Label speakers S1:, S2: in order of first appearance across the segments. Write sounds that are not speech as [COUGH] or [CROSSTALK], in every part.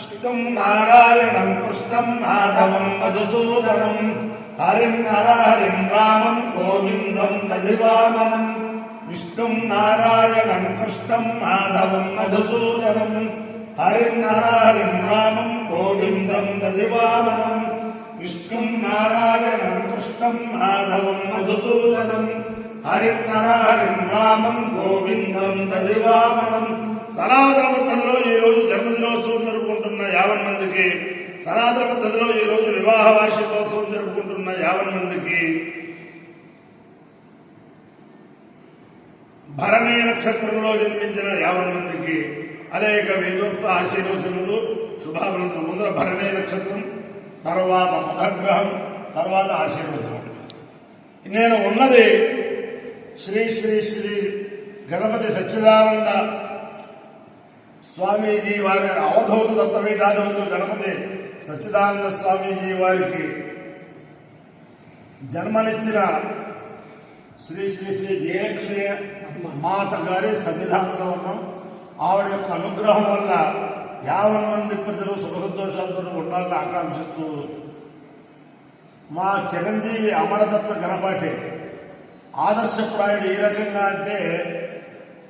S1: విష్ణుం నారాయణం కృష్ణం మాధవం మధుసూదనం హరిం నరహరిం రామం గోవిందం దధివామనం విష్ణుం నారాయణం కృష్ణం మాధవం మధుసూదనం హరిం నరహరిం రామం గోవిందం దధివామనం విష్ణుం నారాయణం కృష్ణం మాధవం మధుసూదనం హరిం నరహరిం రామం గోవిందం దధివామనం సనాతన పద్ధతిలో ఈ రోజు జన్మదినోత్సవం జరుపుకుంటున్న యావన్ మందికి సనాతన పద్ధతిలో ఈ రోజు వివాహ వార్షికోత్సవం జరుపుకుంటున్న యావన్ మందికి భరణీ నక్షత్రంలో జన్మించిన యావన్ మందికి అనేక వేదోక్త ఆశీర్వచనములు శుభాభినందనలు ముందర భరణీ నక్షత్రం తర్వాత మధగ్రహం తర్వాత ఆశీర్వచనం. నేను ఉన్నది శ్రీ శ్రీ శ్రీ గణపతి సచ్చిదానంద స్వామీజీ వారి అవధూత దత్తపీఠాధిపతులు గణపతి సచ్చిదానంద స్వామీజీ వారికి జన్మనిచ్చిన శ్రీ శ్రీ శ్రీ జయలక్ష్మి మాత గారి సన్నిధానంలో ఉన్నాం. ఆవిడ యొక్క అనుగ్రహం వల్ల యావన్ మంది ప్రజలు సుఖ సంతోషాలతో ఉండాలని ఆకాంక్షిస్తూ మా చిరంజీవి అమరతత్వ గణపాటి ఆదర్శప్రాయుడు ఏ రకంగా అంటే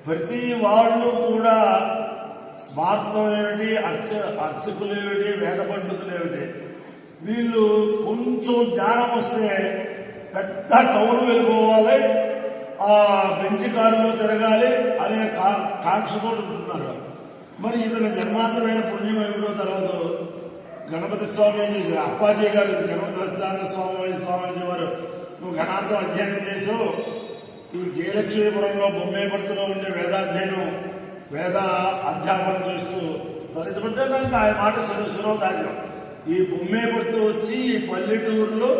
S1: ప్రతి వాళ్ళు కూడా స్వార్థం ఏమిటి అర్చ అర్చకులు ఏమిటి వేద పండితులు ఏమిటి వీళ్ళు కొంచెం జ్ఞానం వస్తే పెద్ద టౌన్ వెళ్ళిపోవాలి ఆ బెంచి కారులో తిరగాలి అనే కా- కాంక్షతో ఉంటున్నారు. మరి ఇతని జన్మాంతరమైన పుణ్యం ఏమిటో తర్వాత గణపతి స్వామీజీ అప్పాజీ గారు గణపతి సత్యనారాయణ స్వామి స్వామీజీ వారు నువ్వు గణాంతం అధ్యయనం చేసావు ఈ జయలక్ష్మీపురంలో బొమ్మేపర్తిలో ఉండే వేదాధ్యయనం వేద అధ్యాపనం చేస్తూ తరిచిపట్టే నాకు ఆయన మాట శిరో శిరోధార్యం. ఈ బొమ్మేపర్తి వచ్చి ఈ పల్లెటూరులో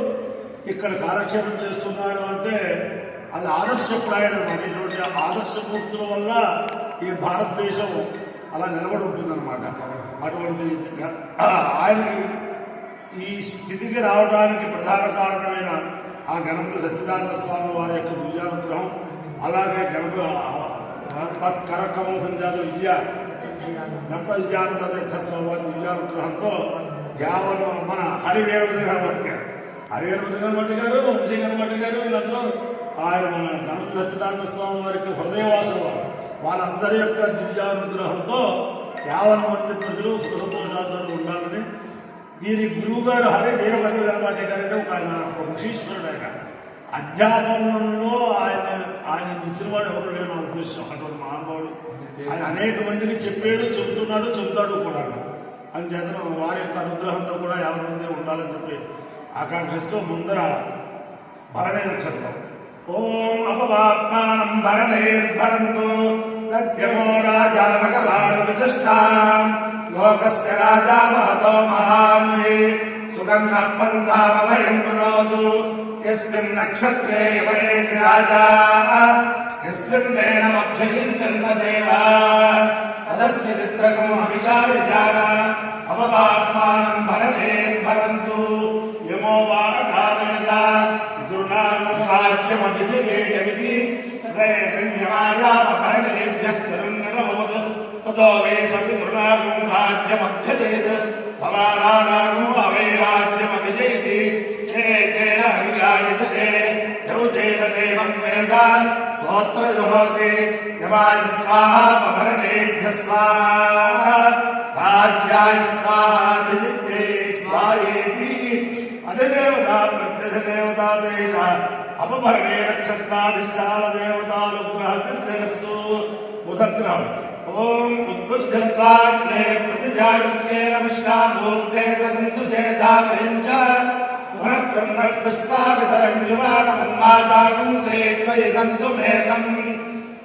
S1: ఇక్కడ కాలక్షేపం చేస్తున్నాడు అంటే అది ఆదర్శప్రాయుడు అనమాట ఇటువంటి ఆదర్శమూర్తుల వల్ల ఈ భారతదేశం అలా నిలబడి ఉంటుందన్నమాట. అటువంటి [CLEARS THROAT] ఆయనకి ఈ స్థితికి రావడానికి ప్రధాన కారణమైన ఆ గణపతి సచ్చిదానంద స్వామి వారి యొక్క దివ్యానుగ్రహం అలాగే గణప కరకమల సంజాత విద్య దత్త విద్యానంద తీర్థ స్వామి వారి దివ్యానుగ్రహంతో యావన్ మన హరివేరుడి గణపతి గారు హరివేరుడి గణపతి గారు వంశీ గణపతి గారు వీళ్ళందరూ ఆయన మన గణపతి సచ్చిదానంద స్వామి వారికి హృదయవాసులు వాళ్ళందరి యొక్క దివ్యానుగ్రహంతో యావన్ మంది ప్రజలు సుఖ సంతోషాలతో ఉండాలని వీరి గురువు గారు హరి వీరభద్ర గణపాటి గారు అంటే ఒక ఆయన ఒక ఋషీశ్వరుడు ఆయన. అధ్యాపనంలో ఆయన ఆయన మించిన వాడు ఎవరు లేరు నా ఉద్దేశం. అటువంటి మహానుభావుడు. ఆయన అనేక మందికి చెప్పాడు చెబుతున్నాడు చెబుతాడు కూడా. అందుచేతను వారి యొక్క అనుగ్రహంతో కూడా ఎవరి మంది ఉండాలని చెప్పి ఆకాంక్షిస్తూ ముందర భరణే నక్షత్రం. ఓం అపవాత్మానం భరణైర్భరంతు తద్యమో రాజా భగవాన్ విశిష్టాం. లోకస్య రాజా మహతో మహానుయే సుగంధ పంథామయం కృణోతు యస్మిన్ నక్షత్రే వరేతి రాజా. యస్మిన్ వేనమభ్యసించంత దేవా తదస్య చిత్రకం అభిషాయ జాన. అవపాత్మానం భరణే భరంతు యమో వా ధారయత పితృణాను రాజ్యమభిజయేయమితి ససేకన్యమాయాపకరణేభ్యశ్చరున్నరమవతు తతో వే సపితృణాను రాజ్యమభ్యజేత్ సమానానాను అవే రాజ్యమభిజయతి ఏ తేన హరియాయతే యౌచేత దేవం వేద. స్తోత్ర జుహోతి యమాయ స్వాహ పభరణేభ్య స్వాహ. రాజ్యాయ స్వాహ విజిత్తే స్వాయేతి. అధిదేవత ప్రత్యధిదేవతా అపభరణే నక్షత్రాధిష్టాన దేవతానుగ్రహ సిద్ధిరస్తు. బుధగ్రహం. ఓం ఉద్బుద్ధ స్వాగ్నే ప్రతిజాగ్నే నమస్కామూర్తే సకం సుజేతామయంచ పునఃబ్రహ్మస్థాపితరం యువానమన్మాతాకం సేత్వయిదంతు మేధం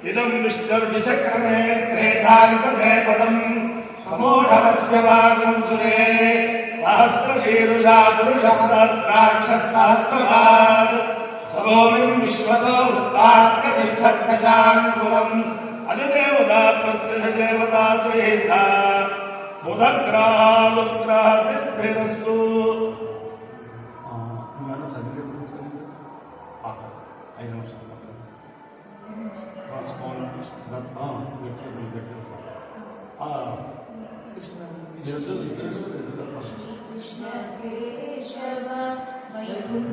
S1: ఇదం విష్ణుర్విచక్రమే త్రేధానితమే పదం సమూఢమస్య వాగం సురే సహస్రశీరుషా పురుష సహస్రాక్ష సహస్రభాత్ సమోమిం విశ్వతో వృత్తాత్యతిష్టత్కచాంకురం
S2: अधिदेवता प्रतिदेवता सुहेता बुधग्रहानुग्रह Siddhirastu Krishna Krishna Krishna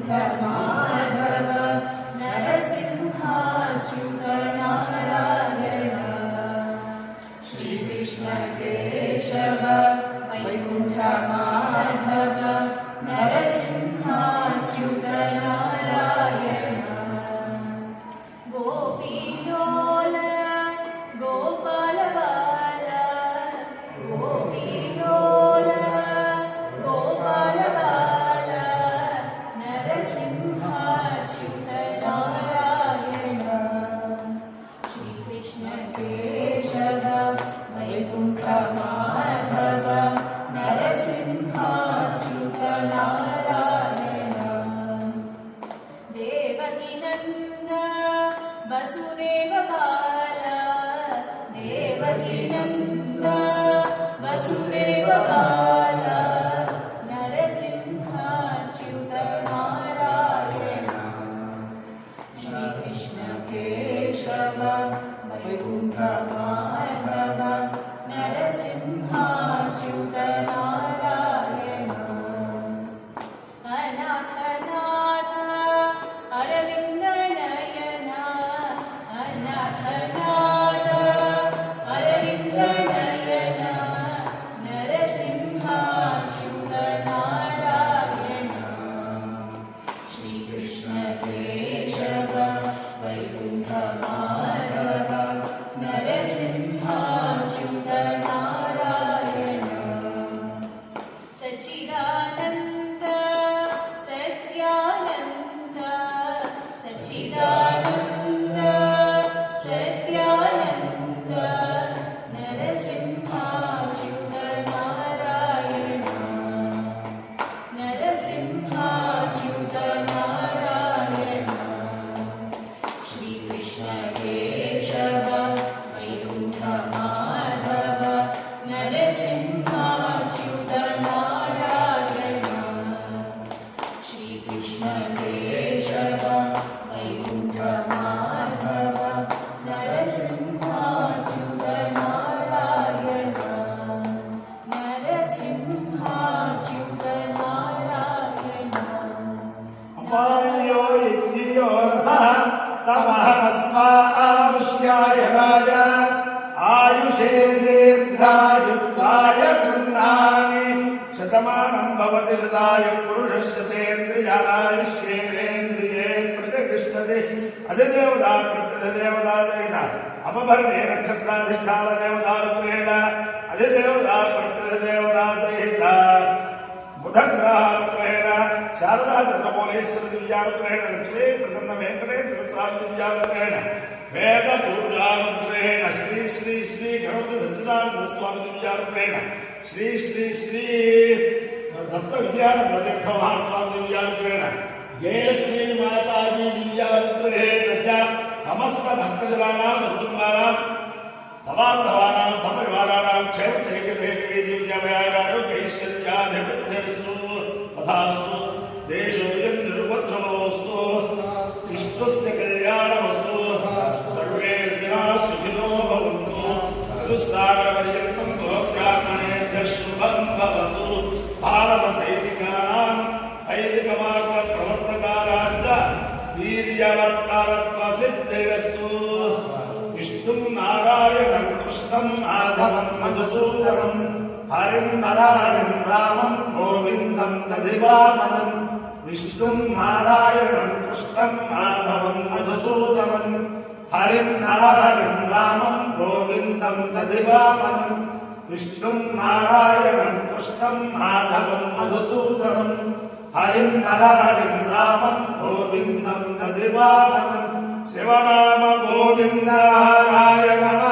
S2: Krishna
S1: अपायो यज्ञयो रसः तमहमस्मामुष्याय राज आयुषे दीर्घायुत्वाय गृह्णामि शतमानं भवति हृदाय पुरुषस्य तेन्द्रिय आयुष्येवेन्द्रिये प्रतिष्ठति अधिदेवता प्रतिदेवता दयिता अपभर्णे नक्षत्राधिष्ठान देवता रूपेण अधिदेवता प्रतिदेवता బుధగ్రహానుగ్రహేణ శారదా చంద్రమౌళేశ్వర దివ్యానుగ్రహేణ లక్ష్మీ ప్రసన్న వెంకటేశ్వరస్వామిదివ్యానుగ్రహేణ వేద పూర్ణానుగ్రహేణ శ్రీ శ్రీ శ్రీ గణపత సచ్చిదానంద స్వామి దివ్యానుగ్రహేణ శ్రీ శ్రీ శ్రీ దత్త విద్యానంద తీర్థ మహాస్వామి దివ్యానుగ్రహేణ జయలక్ష్మీ మాతాజీ దివ్యానుగ్రహేణ సమస్త భక్తజనానాం కుటుంబానాం సమాధవానాం సమరివారాణాం క్షేమ సేవ వీర్యవర్తరత్వ సిద్ధిరస్తు విష్ణుం నారాయణం కృష్ణం మాధవం మధుసూదనం హరిం నరారిం రామం గోవిందం దధివామనం విష్ణుం నారాయణం కృష్ణం మాధవం మధుసూదనం హరిం నరారిం రామం గోవిందం దధివామనం విష్ణుం నారాయణం కృష్ణం మాధవం మధుసూదనం హరిం రామం గోవిందం దధివామనం శివనామ గోవింద నమ.